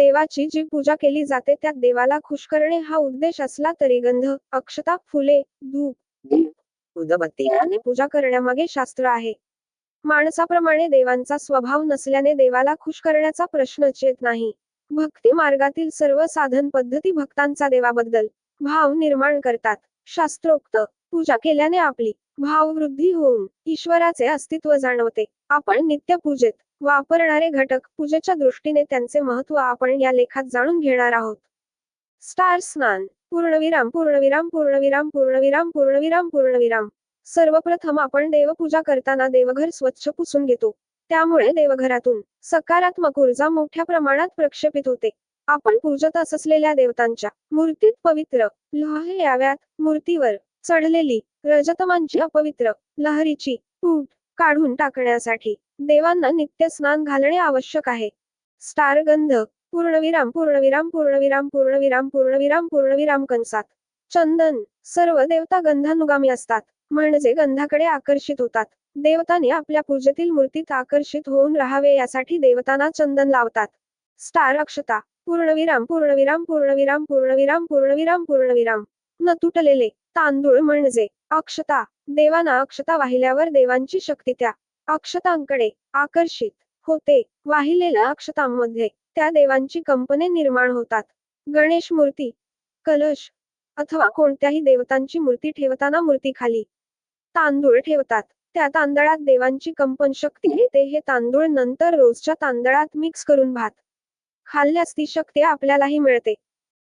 देवाची जी पूजा केली जाते त्यात देवाला खुश करणे हा उद्देश असला तरी गंध अक्षता फुले धूप उदबत्ती पूजा करण्यामागे शास्त्र आहे. माणसाप्रमाणे देवांचा स्वभाव नसल्याने देवाला खुश करण्याचा प्रश्नच येत नाही. भक्ती मार्गातील सर्व साधन पद्धती भक्तांचा देवाबद्दल भाव निर्माण करतात. शास्त्रोक्त पूजा केल्याने आपली भाववृद्धी होऊन ईश्वराचे अस्तित्व जाणवते. आपण नित्य पूजेत वापरणारे घटक पूजेच्या दृष्टीने त्यांचे महत्त्व आपण या लेखात जाणून घेणार आहोत. स्टार स्नान पूर्णविराम पूर्णविराम पूर्णविराम पूर्णविराम पूर्णविराम पूर्णविराम. सर्वप्रथम आपण देवपूजा करताना देवघर स्वच्छ पुसून घेतो. त्यामुळे देवघरातून सकारात्मक ऊर्जा मोठ्या प्रमाणात प्रक्षेपित होते. आपण पूजत असलेल्या देवतांच्या मूर्तीत पवित्र लोह याव्यात. मूर्तीवर चढलेली रजतमांची अपवित्र लहरीची पूट काढून टाकण्यासाठी देवांना नित्य स्नान घालणे आवश्यक आहे. स्टार गंध पूर्णविराम पूर्णविराम पूर्णविराम पूर्णविराम पूर्णविराम पूर्णविराम कंसात. चंदन सर्व देवता गंधानुगामी असतात म्हणजे गंधाकडे आकर्षित होतात. देवताने आपल्या पूजेतील मूर्तीत आकर्षित होऊन राहावे यासाठी देवतांना चंदन लावतात. स्टार अक्षता पूर्णविराम पूर्णविराम पूर्णविराम पूर्णविराम पूर्णविराम पूर्णविराम. न तुटलेले तांदूळ म्हणजे अक्षता देवांना अक्षता वाहिल्यावर देवांची शक्ती त्या अक्षतांकडे आकर्षित होते. वाहिलेल्या अक्षतांमध्ये त्या देवांची कंपने निर्माण होतात. गणेश मूर्ती कलश अथवा कोणत्याही देवतांची मूर्ती ठेवताना मूर्ती खाली तांदूळ ठेवतात. त्या तांदळात देवांची कंपन शक्ती येते. हे तांदूळ नंतर रोजच्या तांदळात मिक्स करून भात खाल्ल्यास ती शक्ती आपल्यालाही मिळते.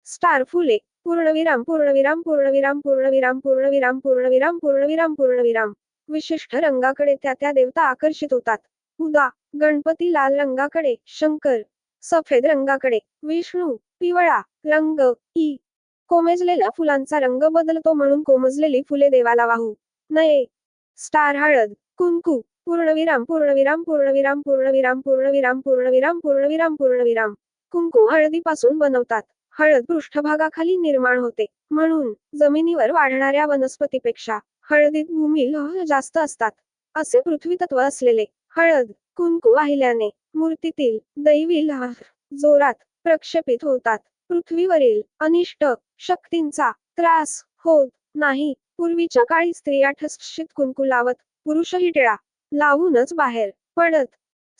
स्टार फुले पूर्णविराम पूर्णविराम पूर्णविराम पूर्णविराम पूर्णविराम पूर्णविराम पूर्णविराम पूर्णविराम विशिष्ट रंगाकडे त्या त्या देवता आकर्षित होतात उदा गणपती लाल रंगाकडे शंकर सफेद रंगाकडे विष्णू पिवळा रंग ई कोमेजलेल्या फुलांचा रंग बदलतो म्हणून कोमजलेली फुले देवाला वाहू नये स्टार हळद कुंकू पूर्णविराम पूर्णविराम पूर्णविराम पूर्णविराम पूर्णविराम पूर्णविराम पूर्णविराम पूर्णविराम कुंकू हळदीपासून बनवतात हळद पृष्ठभागाखाली निर्माण होते. म्हणून जमिनीवर वाढणाऱ्या वनस्पतीपेक्षा हळदीत भूमी लोह जास्त असतात. असे पृथ्वी तत्व असलेले हळद कुंकू वाहिल्याने मूर्तीतील दैवी लहर जोरात प्रक्षेपित होतात. पृथ्वीवरील अनिष्ट शक्तींचा त्रास होत नाही. पूर्वीच्या काळी स्त्रिया ठसशीत कुंकू लावत पुरुषही टिळा लावूनच बाहेर पडत.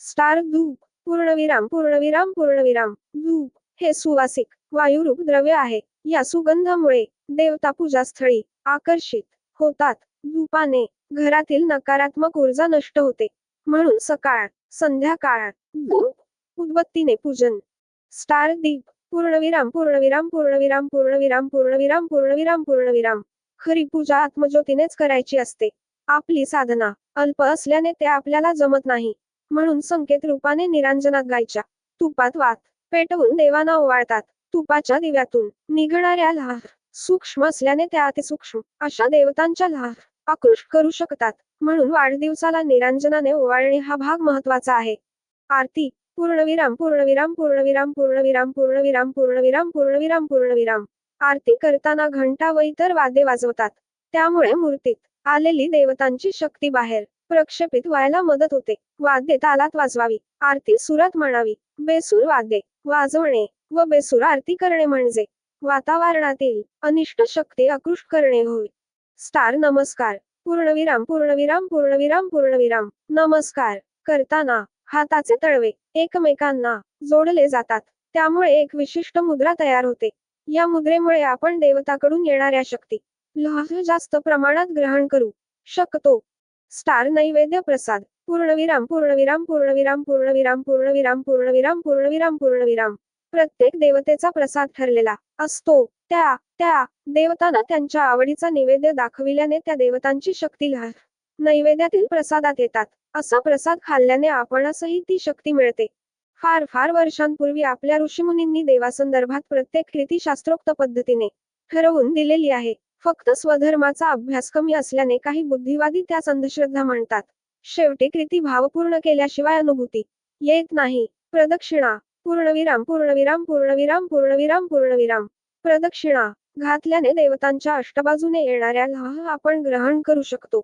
स्टार धूप पूर्णविराम पूर्णविराम पूर्णविराम धूप हे सुवासिक वायुरूप द्रव्य आहे. या सुगंधामुळे देवता पूजास्थळी आकर्षित होतात. धूपाने घरातील नकारात्मक ऊर्जा नष्ट होते. म्हणून सकाळ संध्याकाळ उदबत्तीने पूजन. स्टार दीप पूर्णविराम पूर्णविराम पूर्णविराम पूर्णविराम पूर्णविराम पूर्णविराम पूर्णविराम. खरी पूजा आत्मज्योतीनेच करायची असते. आपली साधना अल्प असल्याने ते आपल्याला जमत नाही. म्हणून संकेत रूपाने निरांजनात गायच्या. तुपात वात पेटवून देवांना ओवाळतात. तुपाच्या दिव्यातून निघणाऱ्या लहार सूक्ष्म असल्याने त्या अतिसूक्ष्म अशा देवतांच्या लहार आकृष करू शकतात. म्हणून वाढदिवसाला निरांजनाने ओवाळणे हा भाग महत्त्वाचा आहे. आरती पूर्णविराम पूर्णविराम पूर्णविराम पूर्णविराम पूर्णविराम पूर्णविराम पूर्णविराम पूर्णविराम. आरती करताना घंटा व इतर वाद्ये वाजवतात. त्यामुळे मूर्तीत आलेली देवतांची शक्ती बाहेर प्रक्षेपित व्हायला मदत होते. वाद्ये तालात वाजवावी. आरती सुरात म्हणावी. बेसूर वाद्ये वाजवणे. व बेसूर आरती करणे म्हणजे. वातावरणातील अनिष्ट शक्ती आकृष्ट करणे होय. स्टार नमस्कार. पूर्णविराम पूर्णविराम पूर्णविराम पूर्णविराम. नमस्कार. करताना हाताचे तळवे एकमेकांना जोडले जातात. त्यामुळे एक विशिष्ट मुद्रा तयार होते. या मुद्रेमुळे आपण देवताकडून येणाऱ्या शक्ती लोह जास्त प्रमाणात ग्रहण करू शकतो. स्टार नैवेद्य प्रसाद. पूर्णविराम पूर्णविराम पूर्णविराम पूर्णविराम पूर्णविराम पूर्णविराम पूर्णविराम पूर्णविराम. प्रत्येक देवतेचा प्रसाद ठरलेला असतो. त्या त्या देवतांना त्यांच्या आवडीचा नैवेद्य दाखविल्याने त्या देवतांची शक्ती लहर नैवेद्यातील प्रसादात येतात. असा प्रसाद खाल्ल्याने आपणासही ती शक्ती मिळते. फार फार वर्षांपूर्वी आपल्या ऋषीमुनींनी देवासंदर्भात प्रत्येक कृती शास्त्रोक्त पद्धतीने ठरवून दिलेली आहे. फक्त स्वधर्माचा अभ्यास कमी असल्याने काही बुद्धिवादी त्यास अंधश्रद्धा म्हणतात. शेवटी कृती भावपूर्ण केल्याशिवाय अनुभूती येत नाही. प्रदक्षिणा पूर्णविराम पूर्णविराम पूर्णविराम पूर्णविराम पूर्णविराम. प्रदक्षिणा. घातल्याने देवतांच्या अष्टबाजूने येणाऱ्या लह आपण ग्रहण करू शकतो.